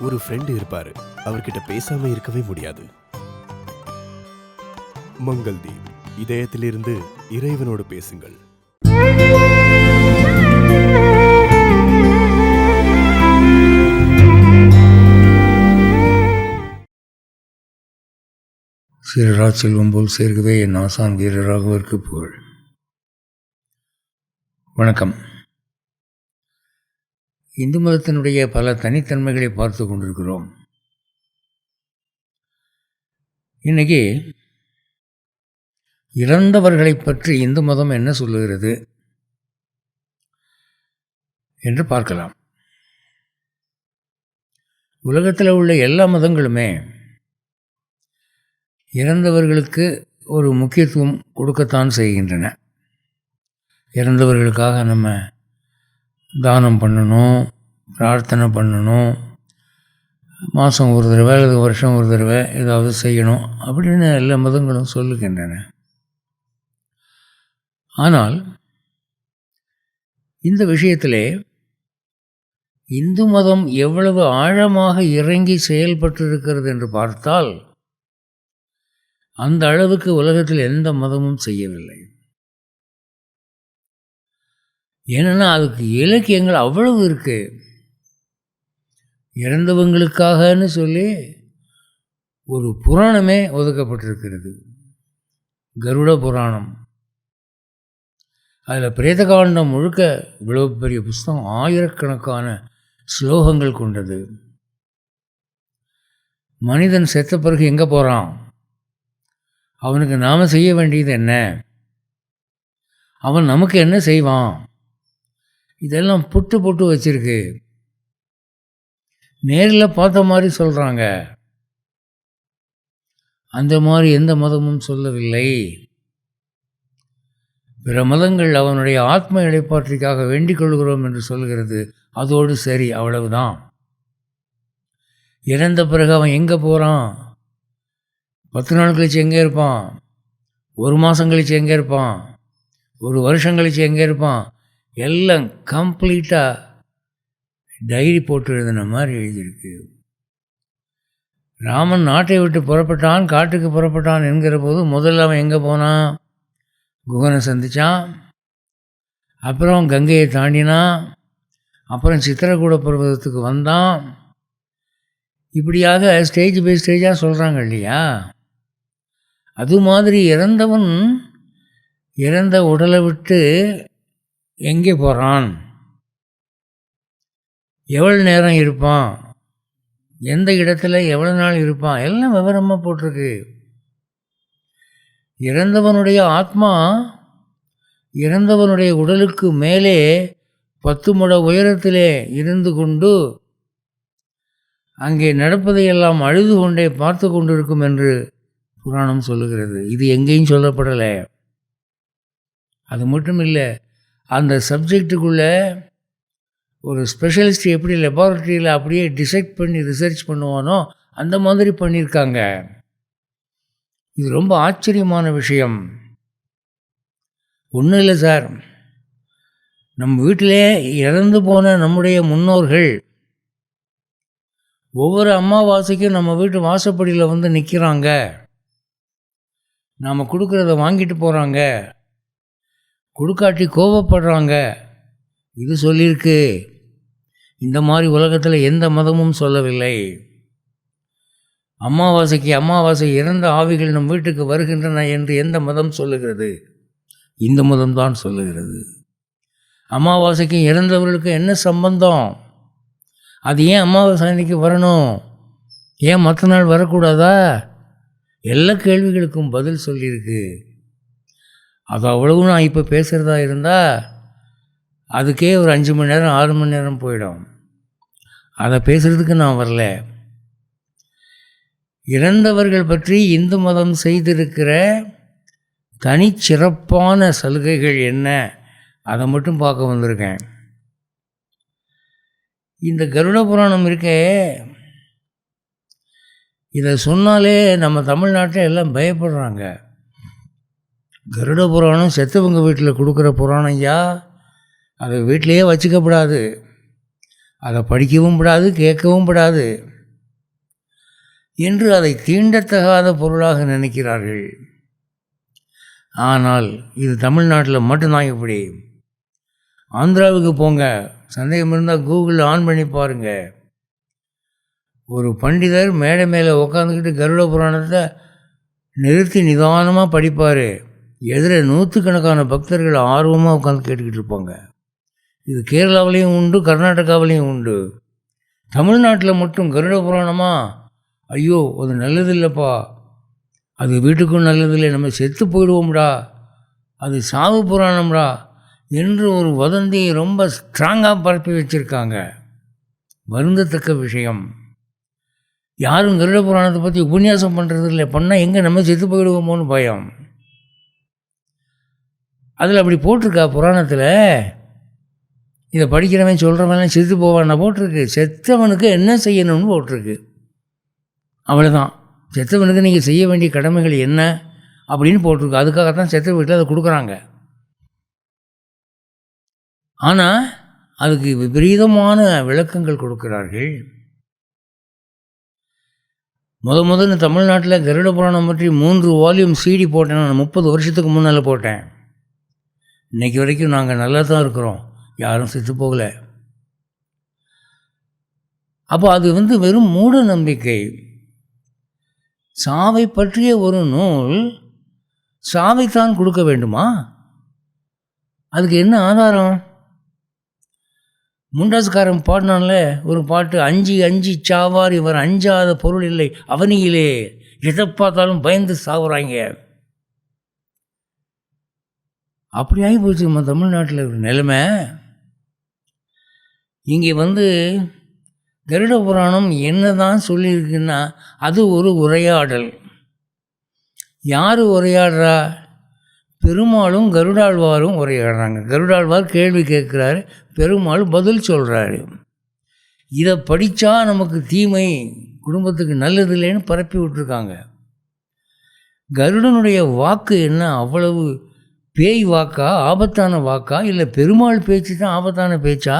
ஒரு ஃப்ரெண்டு இருப்பாரு. அவர்கிட்ட பேசாம இருக்கவே முடியாது. மங்கள்தீப் இதயத்திலிருந்து இறைவனோடு பேசுங்கள். சீரரா செல்வம் போல் சேர்க்கவே என் ஆசான் வீரராகவிற்கு புகழ். வணக்கம். இந்து மதத்தினுடைய பல தனித்தன்மைகளை பார்த்து கொண்டிருக்கிறோம். இன்றைக்கி இறந்தவர்களை பற்றி இந்து மதம் என்ன சொல்லுகிறது என்று பார்க்கலாம். உலகத்தில் உள்ள எல்லா மதங்களுமே இறந்தவர்களுக்கு ஒரு முக்கியத்துவம் கொடுக்கத்தான் செய்கின்றன. இறந்தவர்களுக்காக நம்ம தானம் பண்ணணும் பிரார்த்தனை பண்ணணும். மாதம் ஒரு தடவை அல்லது வருஷம் ஒரு தடவை ஏதாவது செய்யணும் அப்படின்னு எல்லா மதங்களும் சொல்லுகின்றன. ஆனால் இந்த விஷயத்திலே இந்து மதம் எவ்வளவு ஆழமாக இறங்கி செயல்பட்டு இருக்கிறது என்று பார்த்தால் அந்த அளவுக்கு உலகத்தில் எந்த மதமும் செய்யவில்லை. ஏன்னா அதுக்கு இலக்கியங்கள் அவ்வளவு இருக்குது இறந்தவங்களுக்காகன்னு சொல்லி ஒரு புராணமே ஒதுக்கப்பட்டிருக்கிறது. கருட புராணம். அதில் பிரேதகாண்டம் முழுக்க இவ்வளவு பெரிய புஸ்தகம் ஆயிரக்கணக்கான ஸ்லோகங்கள் கொண்டது. மனிதன் செத்த பிறகு எங்கே போகிறான் அவனுக்கு நாம் செய்ய வேண்டியது என்ன? அவன் நமக்கு என்ன செய்வான்? இதெல்லாம் புட்டு புட்டு வச்சிருக்கு. நேரில் பார்த்த மாதிரி சொல்கிறாங்க அந்த மாதிரி எந்த மதமும் சொல்லவில்லை. பிற மதங்கள் அவனுடைய ஆத்ம இடைப்பாற்றிக்காக வேண்டிக் கொள்கிறோம் என்று சொல்கிறது. அதோடு சரி அவ்வளவுதான். இறந்த பிறகு அவன் எங்கே போகிறான் பத்து நாள் கழிச்சு எங்கே இருப்பான்? ஒரு மாதம் கழிச்சு எங்கே இருப்பான்? ஒரு வருஷம் கழிச்சு எங்கே இருப்பான்? எல்லாம் கம்ப்ளீட்டாக டைரி போட்டு எழுதின மாதிரி எழுதியிருக்கு. ராமன் நாட்டை விட்டு புறப்பட்டான் காட்டுக்கு புறப்பட்டான் என்கிற போது முதல்ல அவன் எங்கே போனான்? குகனை சந்தித்தான் அப்புறம் கங்கையை தாண்டினான். அப்புறம் சித்திரக்கூட பருவத்துக்கு வந்தான். இப்படியாக ஸ்டேஜ் பை ஸ்டேஜாக சொல்கிறாங்க இல்லையா? அது மாதிரி இறந்தவன் இறந்த உடலை விட்டு எங்கே போகிறான் எவ்வளோ நேரம் இருப்பான்? எந்த இடத்துல எவ்வளோ நாள் இருப்பான்? எல்லாம் விவரமாக போட்டிருக்கு. இறந்தவனுடைய ஆத்மா இறந்தவனுடைய உடலுக்கு மேலே பத்து முட உயரத்திலே இருந்து கொண்டு அங்கே நடப்பதையெல்லாம் அழுது கொண்டே பார்த்து கொண்டிருக்கும் என்று புராணம் சொல்லுகிறது. இது எங்கேயும் சொல்லப்படலை. அது மட்டும் இல்லை அந்த சப்ஜெக்டுக்குள்ளே ஒரு ஸ்பெஷலிஸ்ட் எப்படி லெபார்ட்ரியில் அப்படியே டிசைட் பண்ணி ரிசர்ச் பண்ணுவானோ அந்த மாதிரி பண்ணியிருக்காங்க இது ரொம்ப ஆச்சரியமான விஷயம். ஒன்றும் இல்லை சார். நம்ம வீட்டிலே இறந்து போன நம்முடைய முன்னோர்கள் ஒவ்வொரு அம்மாவாசைக்கும் நம்ம வீட்டு வாசப்படியில் வந்து நிற்கிறாங்க நாம் கொடுக்குறத வாங்கிட்டு போகிறாங்க கொடுக்காட்டி கோபப்படுறாங்க இது சொல்லியிருக்கு. இந்த மாதிரி உலகத்தில் எந்த மதமும் சொல்லவில்லை. அமாவாசைக்கு அமாவாசை இறந்த ஆவிகள் நம் வீட்டுக்கு வருகின்றன என்று எந்த மதம் சொல்லுகிறது? இந்த மதம் தான் சொல்லுகிறது. அமாவாசைக்கு இறந்தவர்களுக்கு என்ன சம்பந்தம்? அது ஏன் அமாவாசை அன்னைக்கு வரணும்? ஏன் மற்ற நாள் வரக்கூடாதா? எல்லா கேள்விகளுக்கும் பதில் சொல்லியிருக்கு. அது அவ்வளவு நான் இப்போ பேசுகிறதா இருந்தால் அதுக்கே ஒரு அஞ்சு மணி நேரம் ஆறு மணி நேரம் போயிடும். அதை பேசுகிறதுக்கு நான் வரல. இறந்தவர்கள் பற்றி இந்து மதம் செய்திருக்கிற தனிச்சிறப்பான சலுகைகள் என்ன? அதை மட்டும் பார்க்க வந்திருக்கேன். இந்த கருட புராணம் இருக்கே. இதை சொன்னாலே நம்ம தமிழ்நாட்டில் எல்லாம் பயப்படுறாங்க. கருட புராணம் செத்தவங்க வீட்டில் கொடுக்குற புராணம் ஐயா? அதை வீட்டிலையே வச்சுக்கப்படாது. அதை படிக்கவும் படாது கேட்கவும் படாது என்று அதை தீண்டத்தகாத பொருளாக நினைக்கிறார்கள். ஆனால் இது தமிழ்நாட்டில் மட்டும்தான் இப்படி. ஆந்திராவுக்கு போங்க சந்தேகம் இருந்தால் கூகுளில் ஆன் பண்ணி பாருங்கள் ஒரு பண்டிதர் மேடை மேலே உக்காந்துக்கிட்டு கருட புராணத்தை நிறுத்தி நிதானமாக படிப்பார். எதிர நூற்றுக்கணக்கான பக்தர்கள் ஆர்வமாக உட்காந்து கேட்டுக்கிட்டு இருப்பாங்க. இது கேரளாவிலையும் உண்டு கர்நாடகாவிலையும் உண்டு. தமிழ்நாட்டில் மட்டும் கருட புராணமா? ஐயோ அது நல்லதில்லைப்பா. அது வீட்டுக்கும் நல்லதில்லை நம்ம செத்து போயிடுவோம்டா. அது சாவு புராணம்டா. என்று ஒரு வதந்தியை ரொம்ப ஸ்ட்ராங்காக பரப்பி வச்சுருக்காங்க. வருந்தத்தக்க விஷயம். யாரும் கருட புராணத்தை பற்றி உபன்யாசம் பண்ணுறது இல்லை பண்ணால் எங்கே நம்ம செத்து போயிடுவோமோன்னு பயம். அதில் அப்படி போட்டிருக்கா புராணத்தில் இதை படிக்கிறவன் சொல்கிறவன் செத்து போவான்னா போட்டிருக்கு. செத்தவனுக்கு என்ன செய்யணும்னு போட்டிருக்கு. அவ்வளோதான் செத்தவனுக்கு நீங்கள் செய்ய வேண்டிய கடமைகள் என்ன அப்படின்னு போட்டிருக்கு. அதுக்காகத்தான் செத்த வீட்டில் அதை கொடுக்குறாங்க. ஆனால் அதுக்கு விபரீதமான விளக்கங்கள் கொடுக்கிறார்கள். முத முதல்ல தமிழ்நாட்டில் கருட புராணம் பற்றி மூன்று வால்யூம் சிடி போட்டேன். நான் முப்பது வருஷத்துக்கு முன்னால் போட்டேன். இன்றைக்கி வரைக்கும் நாங்கள் நல்லா தான் இருக்கிறோம். யாரும் செத்து போகலை அப்போ அது வந்து வெறும் மூட நம்பிக்கை சாவை பற்றிய ஒரு நூல் சாவைத்தான் கொடுக்க வேண்டுமா? அதுக்கு என்ன ஆதாரம்? முண்டாசுக்காரன் பாடினான்ல ஒரு பாட்டு அஞ்சு அஞ்சு சாவார் இவர் அஞ்சாத பொருள் இல்லை அவனியிலே எதை பார்த்தாலும் பயந்து சாவுறாங்க. அப்படி ஆகி போச்சு நம்ம தமிழ்நாட்டில் ஒரு நிலைமை. இங்கே வந்து கருட புராணம் என்ன தான் சொல்லியிருக்குன்னா அது ஒரு உரையாடல். யார் உரையாடுறா? பெருமாளும் கருடாழ்வாரும் உரையாடுறாங்க. கருடாழ்வார் கேள்வி கேட்குறாரு பெருமாள் பதில் சொல்கிறாரு இதை படித்தா நமக்கு தீமை குடும்பத்துக்கு நல்லது இல்லைன்னு பரப்பி விட்டுருக்காங்க. கருடனுடைய வாக்கு என்ன? அவ்வளவு பேய் வாக்கா? ஆபத்தான வாக்கா? இல்லை பெருமாள் பேச்சு தான் ஆபத்தான பேச்சா?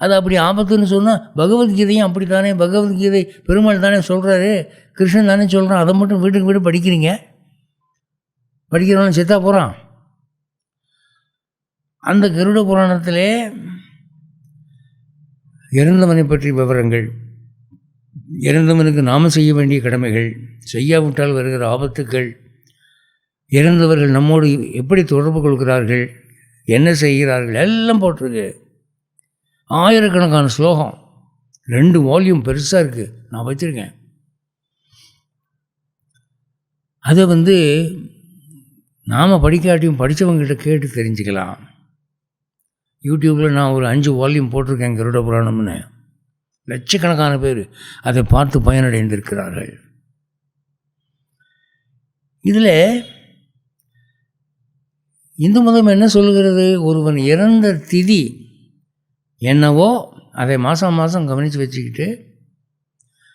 அது அப்படி ஆபத்துன்னு சொன்னால் பகவத்கீதையும் அப்படி தானே பகவத்கீதை பெருமாள் தானே சொல்கிறாரு கிருஷ்ணன் தானே சொல்கிறான் அதை மட்டும் வீட்டுக்கு வீடு படிக்கிறீங்க? படிக்கிறவன் செத்தா போகிறான் அந்த கருட புராணத்திலே இறந்தவனை பற்றி விவரங்கள் இறந்தவனுக்கு நாம் செய்ய வேண்டிய கடமைகள் செய்யாவிட்டால் வருகிற ஆபத்துக்கள் இறந்தவர்கள் நம்மோடு எப்படி தொடர்பு கொள்கிறார்கள் என்ன செய்கிறார்கள் எல்லாம் போட்டிருக்கு. ஆயிரக்கணக்கான ஸ்லோகம். ரெண்டு வால்யூம் பெருசாக இருக்குது நான் வச்சுருக்கேன் அதை வந்து நாம் படிக்காட்டியும் படித்தவங்ககிட்ட கேட்டு தெரிஞ்சுக்கலாம். யூடியூப்பில் நான் ஒரு அஞ்சு வால்யூம் போட்டிருக்கேன் கருட புராணம்னு. லட்சக்கணக்கான பேர் அதை பார்த்து பயனடைந்திருக்கிறார்கள். இதில் இந்து மதம் என்ன சொல்கிறது ஒருவன் இறந்த திதி என்னவோ அதை மாதம் மாதம் கவனித்து வச்சுக்கிட்டு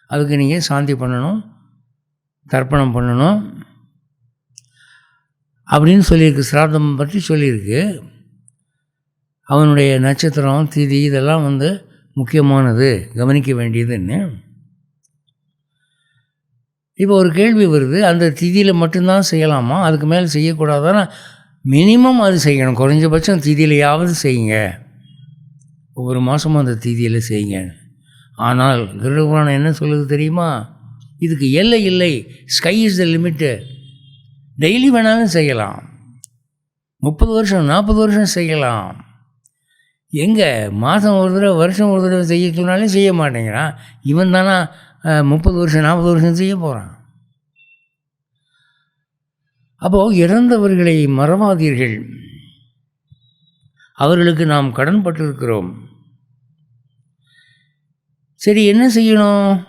அதுக்கு நீங்கள் சாந்தி பண்ணணும் தர்ப்பணம் பண்ணணும் அப்படின்னு சொல்லியிருக்கு. சிராதம் பற்றி சொல்லியிருக்கு. அவனுடைய நட்சத்திரம் திதி இதெல்லாம் வந்து முக்கியமானது கவனிக்க வேண்டியதுன்னு. இப்போ ஒரு கேள்வி வருது அந்த திதியில் மட்டும்தான் செய்யலாமா? அதுக்கு மேலே செய்யக்கூடாதுன்னா மினிமம் அது செய்யணும். குறைஞ்சபட்சம் திதியிலையாவது செய்யுங்க. ஒவ்வொரு மாதமும் அந்த தீதியில் செய்யுங்க. ஆனால் கருடபுராணம் என்ன சொல்லுது தெரியுமா? இதுக்கு எல்லை இல்லை. Sky is the limit daily வேணாலும் செய்யலாம். முப்பது வருஷம் நாற்பது வருஷம் செய்யலாம். எங்கே? மாதம் ஒரு தடவை வருஷம் ஒரு தடவை செய்ய சொன்னாலும் செய்ய மாட்டேங்கிறான். இவன் தானே முப்பது வருஷம் நாற்பது வருஷம் செய்ய போகிறான் அப்போது இறந்தவர்களை மறவாதீர்கள். அவர்களுக்கு நாம் கடன் பட்டிருக்கிறோம். சரி என்ன செய்யணும்?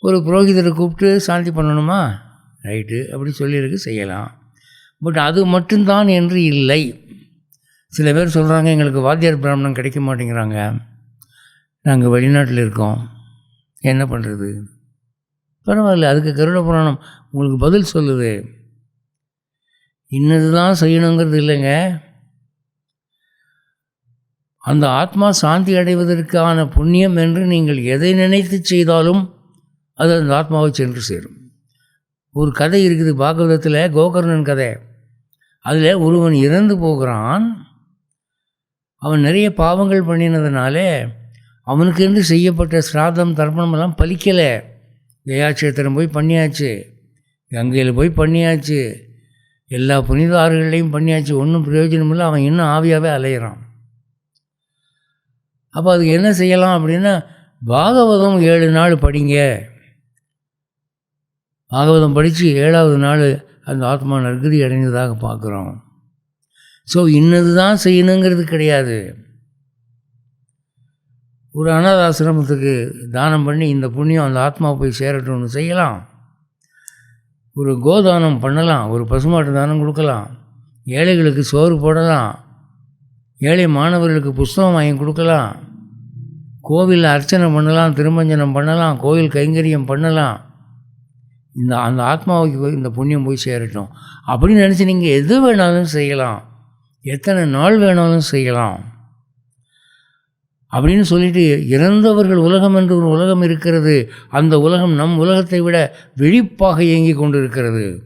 ஒரு புரோகிதரை கூப்பிட்டு சாந்தி பண்ணணுமா? ரைட்டு அப்படி சொல்லியிருக்கு செய்யலாம். பட் அது மட்டும்தான் என்று இல்லை. சில பேர் சொல்கிறாங்க எங்களுக்கு வாத்தியார் பிராமணம் கிடைக்க மாட்டேங்கிறாங்க. நாங்கள் வெளிநாட்டில் இருக்கோம். என்ன பண்ணுறது பரவாயில்ல அதுக்கு கருட புராணம் உங்களுக்கு பதில் சொல்லுது. இன்னது தான் செய்யணுங்கிறது இல்லைங்க. அந்த ஆத்மா சாந்தி அடைவதற்கான புண்ணியம் என்று நீங்கள் எதை நினைத்து செய்தாலும் அது அந்த ஆத்மாவை சென்று சேரும். ஒரு கதை இருக்குது பாகவதத்தில் கோகர்ணன் கதை. அதில் ஒருவன் இறந்து போகிறான். அவன் நிறைய பாவங்கள் பண்ணினதுனாலே அவனுக்கென்று செய்யப்பட்ட சிராதம் தர்ப்பணம் எல்லாம் பலிக்கலை. கயாட்சேத்திரம் போய் பண்ணியாச்சு கங்கையில் போய் பண்ணியாச்சு எல்லா புனிதாறுகளையும் பண்ணியாச்சு ஒன்றும் பிரயோஜனம் இல்லை அவன் இன்னும் ஆவியாகவே அலையிறான். அப்போ அதுக்கு என்ன செய்யலாம் அப்படின்னா பாகவதம் ஏழு நாள் படிங்க. பாகவதம் படித்து ஏழாவது நாள் அந்த ஆத்மா நற்கதி அடைந்ததாக பார்க்குறோம். ஸோ இன்னது தான் செய்யணுங்கிறது கிடையாது. ஒரு அனாத ஆசிரமத்துக்கு தானம் பண்ணி இந்த புண்ணியம் அந்த ஆத்மா போய் சேரட்டும்னு செய்யலாம். ஒரு கோதானம் பண்ணலாம் ஒரு பசுமாட்டு தானம் கொடுக்கலாம். ஏழைகளுக்கு சோறு போடலாம். ஏழை மாணவர்களுக்கு புஸ்தகம் வாங்கி கொடுக்கலாம். கோவிலில் அர்ச்சனை பண்ணலாம் திருமஞ்சனம் பண்ணலாம் கோவில் கைங்கரியம் பண்ணலாம். இந்த அந்த ஆத்மாவுக்கு போய் இந்த புண்ணியம் போய் சேரட்டும். அப்படின்னு நினச்சி நீங்கள் எது வேணாலும் செய்யலாம். எத்தனை நாள் வேணாலும் செய்யலாம். அப்படின்னு சொல்லிட்டு இறந்தவர்கள் உலகம் என்று ஒரு உலகம் இருக்கிறது. அந்த உலகம் நம் உலகத்தை விட விழிப்பாக இயங்கி கொண்டு இருக்கிறது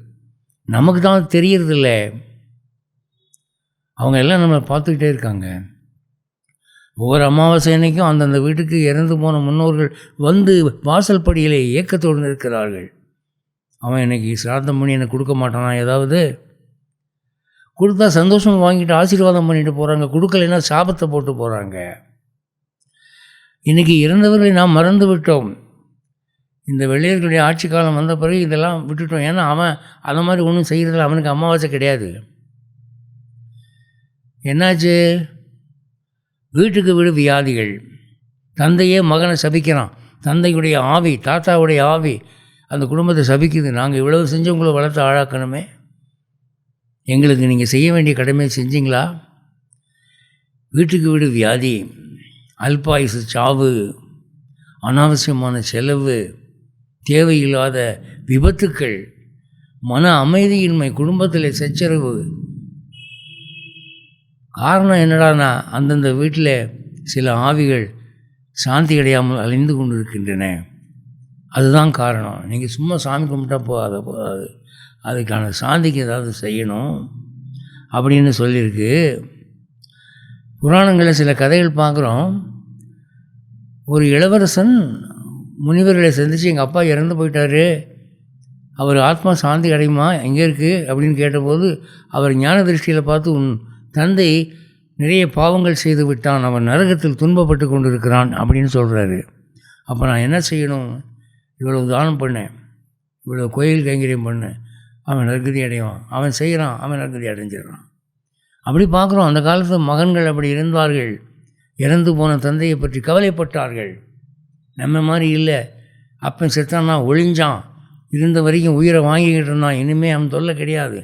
நமக்கு தான் தெரியறதில்லை. அவங்க எல்லாம் நம்ம பார்த்துக்கிட்டே இருக்காங்க. ஒவ்வொரு அமாவாசை அன்னைக்கும் அந்தந்த வீட்டுக்கு இறந்து போன முன்னோர்கள் வந்து வாசல் படியிலே ஏக்கத்தோடு இருக்கிறார்கள் அவன் இன்னைக்கு சிராத்தம் பண்ணி எனக்கு கொடுக்க மாட்டானா? ஏதாவது கொடுத்தா சந்தோஷம் வாங்கிட்டு ஆசீர்வாதம் பண்ணிட்டு போகிறாங்க கொடுக்கலைன்னா சாபத்தை போட்டு போகிறாங்க இன்றைக்கி இறந்தவர்களை நாம் மறந்து விட்டோம். இந்த வெள்ளையர்களுடைய ஆட்சி காலம் வந்த பிறகு இதெல்லாம் விட்டுட்டோம். ஏன்னா அவன் அந்த மாதிரி ஒன்றும் செய்கிறதில்ல அவனுக்கு அமாவாசை கிடையாது. என்னாச்சு? வீட்டுக்கு வீடு வியாதிகள். தந்தையே மகனை சபிக்கிறான். தந்தையுடைய ஆவி தாத்தாவுடைய ஆவி அந்த குடும்பத்தை சபிக்குது. நாங்கள் இவ்வளவு செஞ்சு உங்களை வளர்த்து ஆளாக்கணுமே? எங்களுக்கு நீங்கள் செய்ய வேண்டிய கடமையை செஞ்சீங்களா? வீட்டுக்கு வீடு வியாதி அல்பாயுசு சாவு அனாவசியமான செலவு தேவையில்லாத விபத்துக்கள் மன அமைதியின்மை குடும்பத்தில் சச்சரவு காரணம் என்னடானா அந்தந்த வீட்டில் சில ஆவிகள் சாந்தி அடையாமல் அழிந்து கொண்டு இருக்கின்றன அதுதான் காரணம். நீங்கள் சும்மா சாமி கும்பிட்டா போகாத போகாது. அதுக்கான சாந்திக்கு ஏதாவது செய்யணும் அப்படின்னு சொல்லியிருக்கு. புராணங்களில் சில கதைகள் பார்க்குறோம். ஒரு இளவரசன் முனிவர்களை சந்தித்து எங்கள் அப்பா இறந்து போயிட்டாரு. அவர் ஆத்மா சாந்தி அடையுமா? எங்கே இருக்குது அப்படின்னு கேட்டபோது அவர் ஞான திருஷ்டியில் பார்த்து உன் தந்தை நிறைய பாவங்கள் செய்து விட்டான். அவன் நரகத்தில் துன்பப்பட்டு கொண்டிருக்கிறான் அப்படின்னு சொல்கிறாரு அப்போ நான் என்ன செய்யணும்? இவ்வளவு தானம் பண்ணேன். இவ்வளோ கோயில் கைங்கரியம் பண்ணேன். அவன் நற்கதி அடைவான். அவன் செய்கிறான் அவன் நற்கதி அடைஞ்சிடறான். அப்படி பார்க்குறோம். அந்த காலத்து மகன்கள் அப்படி இருந்தார்கள். இறந்து போன தந்தையை பற்றி கவலைப்பட்டார்கள். நம்ம மாதிரி இல்லை. அப்பன் செத்தான்னா ஒழிஞ்சான் இருந்த வரைக்கும் உயிரை வாங்கிக்கிட்டு இருந்தான். இனிமேல் அவன் தொல்லை கிடையாது.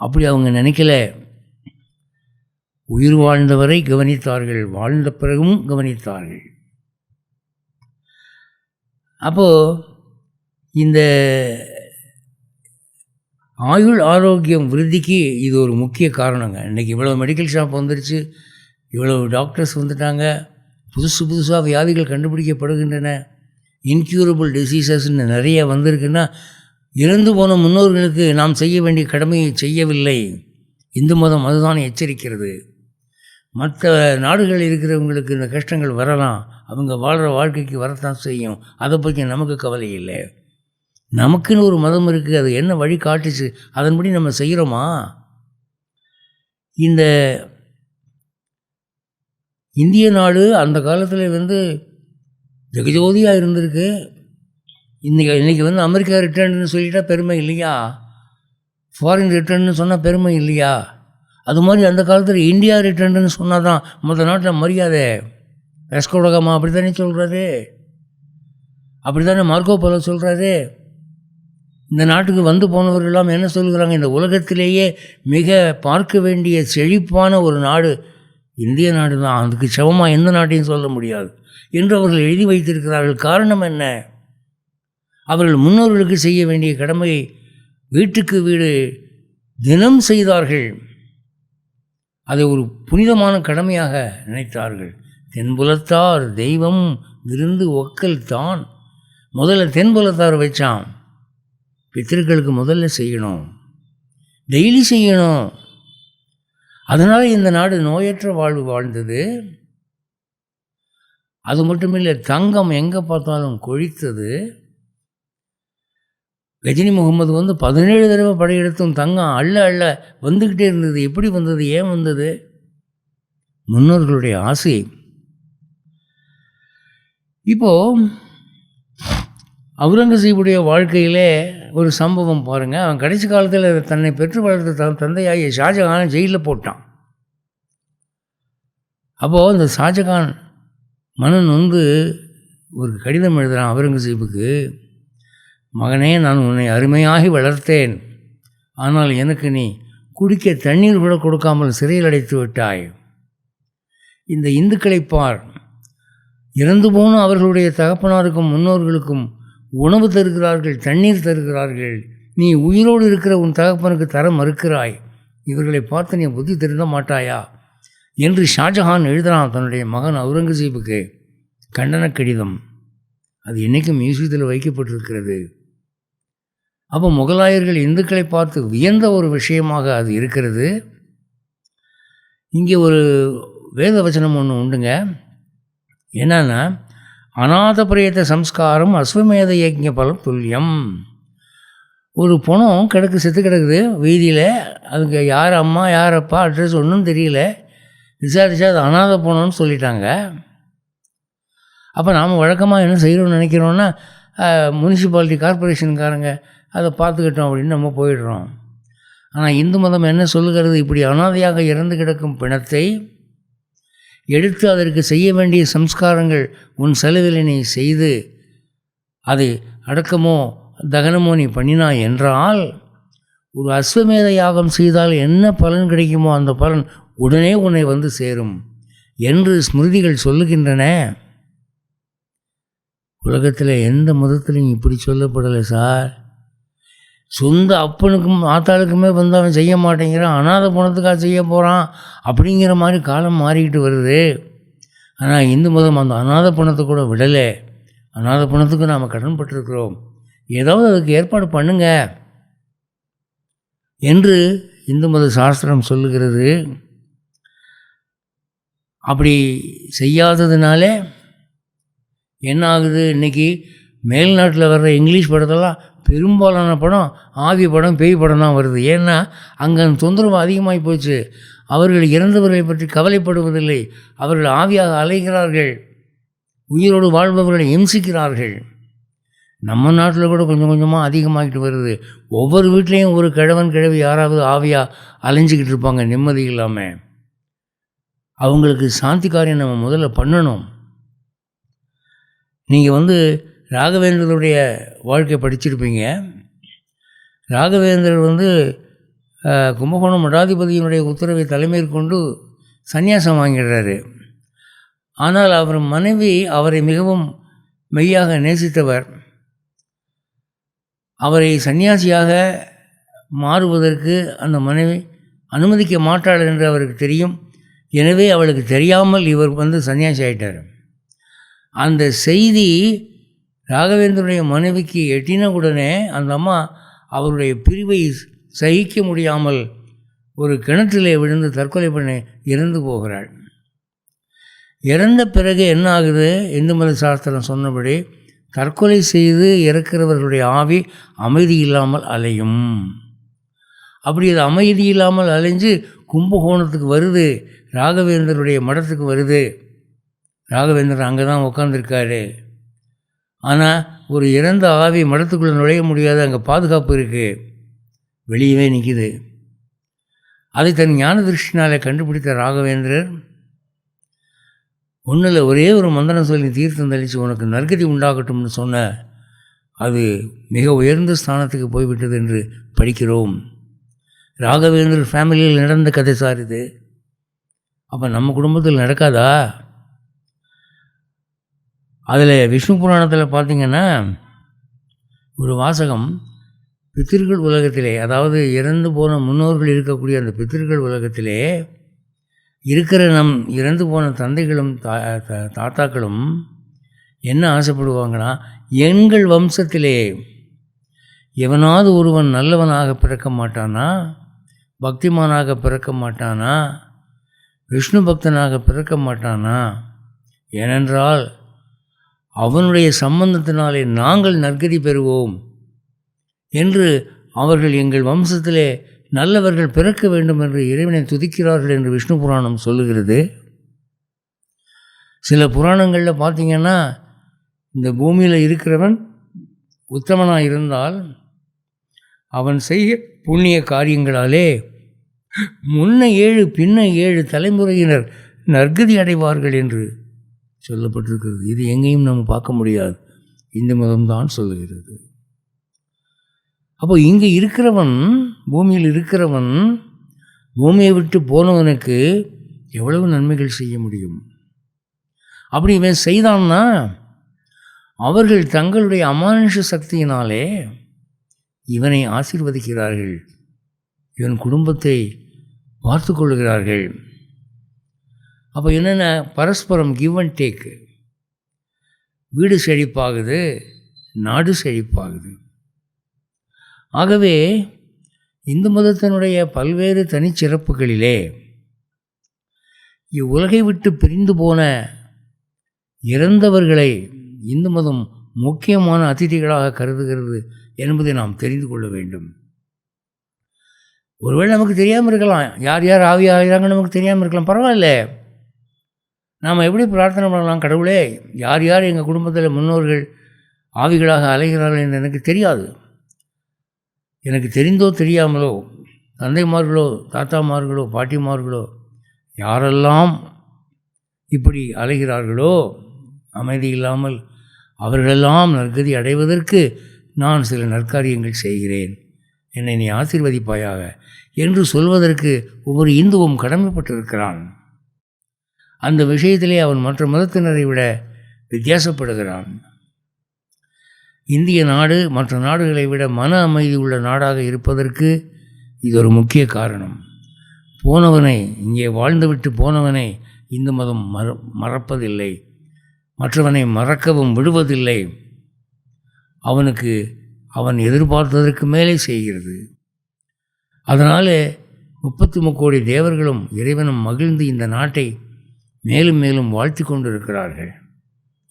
அப்படி அவங்க நினைக்கல. உயிர் வாழ்ந்தவரை கவனித்தார்கள். வாழ்ந்த பிறகும் கவனித்தார்கள். அப்போது இந்த ஆயுள் ஆரோக்கியம் விருத்திக்கு இது ஒரு முக்கிய காரணங்க. இன்றைக்கி இவ்வளோ மெடிக்கல் ஷாப் வந்துருச்சு. இவ்வளோ டாக்டர்ஸ் வந்துட்டாங்க. புதுசு புதுசாக வியாதிகள் கண்டுபிடிக்கப்படுகின்றன. இன்க்யூரபிள் டிசீசஸ்ன்னு நிறைய வந்திருக்குன்னா இறந்து போன முன்னோர்களுக்கு நாம் செய்ய வேண்டிய கடமையை செய்யவில்லை. இந்து மதம் அதுதான் எச்சரிக்கிறது. மற்ற நாடுகளில் இருக்கிறவங்களுக்கு இந்த கஷ்டங்கள் வரலாம் அவங்க வாழ்கிற வாழ்க்கைக்கு வரத்தான் செய்யும். அதை பற்றி நமக்கு கவலை இல்லை. நமக்குன்னு ஒரு மதம் இருக்குது அது என்ன வழி காட்டுச்சு அதன்படி நம்ம செய்கிறோமா இந்த இந்திய நாடு அந்த காலத்தில் வந்து ஜெகஜோதியாக இருந்திருக்கு. இன்றைக்கி இன்றைக்கி வந்து அமெரிக்கா ரிட்டர்ன்னு சொல்லிட்டா பெருமை இல்லையா? ஃபாரின் ரிட்டர்ன்னு சொன்னால் பெருமை இல்லையா? அது மாதிரி அந்த காலத்தில் இந்தியா ரிட்டர்ன்னு சொன்னால் தான் மற்ற நாட்டில் மரியாதை. வெஸ்கோடகமா அப்படி தானே சொல்கிறாரு அப்படி தானே மார்க்கோ போல சொல்கிறாரு இந்த நாட்டுக்கு வந்து போனவர்கள்லாம் என்ன சொல்கிறாங்க இந்த உலகத்திலேயே மிக பார்க்க வேண்டிய செழிப்பான ஒரு நாடு இந்திய நாடு தான் அதுக்கு சமமாக எந்த நாட்டையும் சொல்ல முடியாது. என்று அவர்கள் எழுதி வைத்திருக்கிறார்கள். காரணம் என்ன? அவர்கள் முன்னோர்களுக்கு செய்ய வேண்டிய கடமையை வீட்டுக்கு வீடு தினம் செய்தார்கள். அதை ஒரு புனிதமான கடமையாக நினைத்தார்கள். தென்புலத்தார் தெய்வம் விருந்து ஒக்கல் தான். முதல்ல தென்புலத்தார் வச்சான் பித்திருக்களுக்கு முதல்ல செய்யணும். டெய்லி செய்யணும். அதனால் இந்த நாடு நோயற்ற வாழ்வு வாழ்ந்தது. அது மட்டும் இல்லை தங்கம் எங்கே பார்த்தாலும் கொழித்தது. கஜினி முகமது வந்து பதினேழு தடவை படையெடுத்தும் தங்கம் அள்ள அள்ள வந்துக்கிட்டே இருந்தது. எப்படி வந்தது? ஏன் வந்தது? முன்னோர்களுடைய ஆசை இப்போது அவுரங்கசீபுடைய வாழ்க்கையிலே ஒரு சம்பவம் பாருங்கள் அவன் கடைசி காலத்தில் தன்னை பெற்று வளர்த்த தன் தந்தையாகிய ஷாஜகானை ஜெயிலில் போட்டான். அப்போது இந்த ஷாஜகான் மனன் வந்து ஒரு கடிதம் எழுதுகிறான் அவுரங்கசீபுக்கு மகனே நான் உன்னை அருமையாகி வளர்த்தேன். ஆனால் எனக்கு நீ குடிக்க தண்ணீர் கூட கொடுக்காமல் சிறையில் அடைத்து விட்டாய். இந்த இந்துக்களை பார். இறந்து போன அவர்களுடைய தகப்பனாருக்கும் முன்னோர்களுக்கும் உணவு தருகிறார்கள் தண்ணீர் தருகிறார்கள். நீ உயிரோடு இருக்கிற உன் தகப்பனுக்கு தர மறுக்கிறாய். இவர்களை பார்த்து நீ புத்தி திருந்த மாட்டாயா? என்று ஷாஜஹான் எழுதினான் தன்னுடைய மகன் அவுரங்கசீபுக்கு கண்டன கடிதம். அது இன்றைக்கும் மியூசியத்தில் வைக்கப்பட்டிருக்கிறது. அப்போ முகலாயர்கள் இந்துக்களை பார்த்து வியந்த ஒரு விஷயமாக அது இருக்கிறது. இங்கே ஒரு வேத வச்சனம் ஒன்று உண்டுங்க. என்னன்னா அநாத பிரயத்த சம்ஸ்காரம் அஸ்வமேத இயக்கிய பலம் துல்லியம். ஒரு பணம் கிடக்கு செத்து கிடக்குது வீதியில் அதுக்கு யார் அம்மா யார் அப்பா அட்ரஸ் ஒன்றும் தெரியல. விசாரித்தா அது அநாத பணம்னு சொல்லிட்டாங்க. அப்போ நாம் வழக்கமாக என்ன செய்கிறோம்னு நினைக்கிறோன்னா முனிசிபாலிட்டி கார்பரேஷன்காரங்க அதை பார்த்துக்கிட்டோம் அப்படின்னு நம்ம போயிடுறோம். ஆனால் இந்து மதம் என்ன சொல்லுகிறது? இப்படி அனாதையாக இறந்து கிடக்கும் பிணத்தை எடுத்து அதற்கு செய்ய வேண்டிய சம்ஸ்காரங்கள் உன் செலவில் நீ செய்து அதை அடக்கமோ தகனமோ நீ பண்ணினாய் என்றால் ஒரு அஸ்வமேத யாகம் செய்தால் என்ன பலன் கிடைக்குமோ அந்த பலன் உடனே உன்னை வந்து சேரும் என்று ஸ்மிருதிகள் சொல்லுகின்றன. உலகத்தில் எந்த மதத்திலையும் இப்படி சொல்லப்படலை சார். சொந்த அப்பனுக்கும் ஆத்தாளுக்குமே வந்து அவன் செய்ய மாட்டேங்கிறான் அனாத பணத்துக்காக செய்ய போகிறான் அப்படிங்கிற மாதிரி காலம் மாறிக்கிட்டு வருது. ஆனால் இந்து மதம் அந்த அநாத பணத்தை கூட விடலை. அநாத பணத்துக்கு நாம் கடன்பட்டிருக்கிறோம் ஏதாவது அதுக்கு ஏற்பாடு பண்ணுங்க என்று இந்து மத சாஸ்திரம் சொல்லுகிறது. அப்படி செய்யாததுனாலே என்ன ஆகுது இன்றைக்கி மேல்நாட்டில் வர்ற இங்கிலீஷ் படத்தெல்லாம் பெரும்பாலான படம் ஆவி படம் பேய் படம் தான் வருது. ஏன்னா அங்கே தொந்தரவு அதிகமாகி போச்சு. அவர்கள் இறந்தவர்களை பற்றி கவலைப்படுவதில்லை. அவர்கள் ஆவியாக அலைகிறார்கள். உயிரோடு வாழ்பவர்களை இம்சிக்கிறார்கள். நம்ம நாட்டில் கூட கொஞ்சம் கொஞ்சமாக அதிகமாகிட்டு வருது. ஒவ்வொரு வீட்லேயும் ஒரு கிழவன் கிழவி யாராவது ஆவியாக அலைஞ்சிக்கிட்டு இருப்பாங்க நிம்மதி இல்லாமல் அவங்களுக்கு சாந்தி காரியம் நம்ம முதல்ல பண்ணணும். நீங்கள் வந்து ராகவேந்தருடைய வாழ்க்கை படிச்சிருப்பீங்க. ராகவேந்திரர் வந்து கும்பகோணம் மடாதிபதியினுடைய உத்தரவை தலைமையிற்கொண்டு சந்நியாசம் வாங்கிடுறாரு. ஆனால் அவர் மனைவி அவரை மிகவும் மெய்யாக நேசித்தவர். அவரை சன்னியாசியாக மாறுவதற்கு அந்த மனைவி அனுமதிக்க மாட்டாள் என்று அவருக்கு தெரியும். எனவே அவளுக்கு தெரியாமல் இவர் வந்து சன்னியாசி ஆயிட்டார். அந்த செய்தி ராகவேந்தருடைய மனைவிக்கு எட்டினவுடனே அந்த அம்மா அவருடைய பிரிவை சகிக்க முடியாமல் ஒரு கிணற்றிலே விழுந்து தற்கொலை பண்ணி இறந்து போகிறாள். இறந்த பிறகு என்ன ஆகுது? இந்து மத சாஸ்திரம் சொன்னபடி தற்கொலை செய்து இறக்கிறவர்களுடைய ஆவி அமைதி இல்லாமல் அலையும். அப்படி அது அமைதி இல்லாமல் அலைஞ்சு கும்பகோணத்துக்கு வருது. ராகவேந்தருடைய மடத்துக்கு வருது. ராகவேந்தர் அங்கே தான் உட்காந்துருக்காரு ஆனால் ஒரு இறந்த ஆவி மடத்துக்குள்ளே நுழைய முடியாது அங்கே பாதுகாப்பு இருக்குது வெளியவே நிற்கிது அதை தன் ஞான திருஷ்டினால் கண்டுபிடித்த ராகவேந்திரர் ஒன்றில் ஒரே ஒரு மந்திரம் சொல்லி தீர்த்தம் தெளித்து உனக்கு நற்கதி உண்டாகட்டும்னு சொன்ன அது மிக உயர்ந்த ஸ்தானத்துக்கு போய்விட்டது என்று படிக்கிறோம். ராகவேந்தர் ஃபேமிலியில் நடந்த கதை சார் இது. அப்போ நம்ம குடும்பத்தில் நடக்காதா? அதில் விஷ்ணு புராணத்தில் பார்த்திங்கன்னா ஒரு வாசகம் பித்திருக்கள் உலகத்திலே அதாவது இறந்து போன முன்னோர்கள் இருக்கக்கூடிய அந்த பித்திருக்கள் உலகத்திலே இருக்கிற நம் இறந்து போன தந்தைகளும் தா தா- தாத்தாக்களும் என்ன ஆசைப்படுவாங்கன்னா எங்கள் வம்சத்திலே எவனாவது ஒருவன் நல்லவனாக பிறக்க மாட்டானா பக்திமானாக பிறக்க மாட்டானா விஷ்ணு பக்தனாக பிறக்க மாட்டானா ஏனென்றால் அவனுடைய சம்பந்தத்தினாலே நாங்கள் நற்கதி பெறுவோம் என்று அவர்கள் எங்கள் வம்சத்திலே நல்லவர்கள் பிறக்க வேண்டும் என்று இறைவனை துதிக்கிறார்கள் என்று விஷ்ணு புராணம் சொல்லுகிறது. சில புராணங்களில் பார்த்திங்கன்னா இந்த பூமியில் இருக்கிறவன் உத்தமனாக இருந்தால் அவன் செய்ய புண்ணிய காரியங்களாலே முன்ன ஏழு பின்ன ஏழு தலைமுறையினர் நற்கதி அடைவார்கள் என்று சொல்லப்பட்டிருக்கிறது. இது எங்கேயும் நம்ம பார்க்க முடியாது. இந்து மதம்தான் சொல்லுகிறது. அப்போ இங்கே இருக்கிறவன் பூமியில் இருக்கிறவன் பூமியை விட்டு போனவனுக்கு எவ்வளவு நன்மைகள் செய்ய முடியும்? அப்படி இவன் செய்தான்னா அவர்கள் தங்களுடைய அமானுஷ சக்தியினாலே இவனை ஆசீர்வதிக்கிறார்கள். இவன் குடும்பத்தை பார்த்து கொள்கிறார்கள். அப்போ என்னென்ன? பரஸ்பரம் கிவ் அண்ட் டேக் வீடு செழிப்பாகுது நாடு செழிப்பாகுது. ஆகவே இந்து மதத்தினுடைய பல்வேறு தனிச்சிறப்புகளிலே இவ்வுலகை விட்டு பிரிந்து போன இறந்தவர்களை இந்து மதம் முக்கியமான அதிதிகளாக கருதுகிறது என்பதை நாம் தெரிந்து கொள்ள வேண்டும். ஒருவேளை நமக்கு தெரியாமல் இருக்கலாம். யார் யார் ஆவி ஆகிறாங்கன்னு நமக்கு தெரியாமல் இருக்கலாம். பரவாயில்ல. நாம் எப்படி பிரார்த்தனை பண்ணலாம் கடவுளே? யார் யார் எங்கள் குடும்பத்தில் முன்னோர்கள் ஆவிகளாக அலைகிறார்கள் என்று எனக்கு தெரியாது. எனக்கு தெரிந்தோ தெரியாமலோ தந்தைமார்களோ தாத்தாமார்களோ பாட்டிமார்களோ யாரெல்லாம் இப்படி அலைகிறார்களோ அமைதி இல்லாமல் அவர்களெல்லாம் நற்கதி அடைவதற்கு நான் சில நற்காரியங்கள் செய்கிறேன். என்னை நீ ஆசீர்வதிப்பாயாக என்று சொல்வதற்கு ஒவ்வொரு இந்துவும் கடமைப்பட்டிருக்கிறான். அந்த விஷயத்திலே அவன் மற்ற மதத்தினரை விட வித்தியாசப்படுகிறான். இந்திய நாடு மற்ற நாடுகளை விட மன அமைதி உள்ள நாடாக இருப்பதற்கு இது ஒரு முக்கிய காரணம். போனவனை இங்கே வாழ்ந்துவிட்டு போனவனை இந்து மதம் மற மறப்பதில்லை. மற்றவனை மறக்கவும் விடுவதில்லை. அவனுக்கு அவன் எதிர்பார்த்ததற்கு மேலே செய்கிறது. அதனால் முப்பத்தி முக்கோடி தேவர்களும் இறைவனும் மகிழ்ந்து இந்த நாட்டை மேலும் மேலும் வாழ்த்தி கொண்டிருக்கிறார்கள்.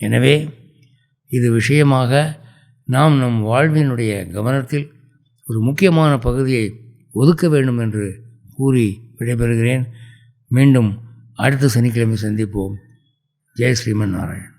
எனவே இது விஷயமாக நாம் நம் வாழ்வினுடைய கவனத்தில் ஒரு முக்கியமான பகுதியை ஒதுக்க வேண்டும் என்று கூறி விடைபெறுகிறேன். மீண்டும் அடுத்த சனிக்கிழமை சந்திப்போம். ஜெய் ஸ்ரீமன் நாராயண்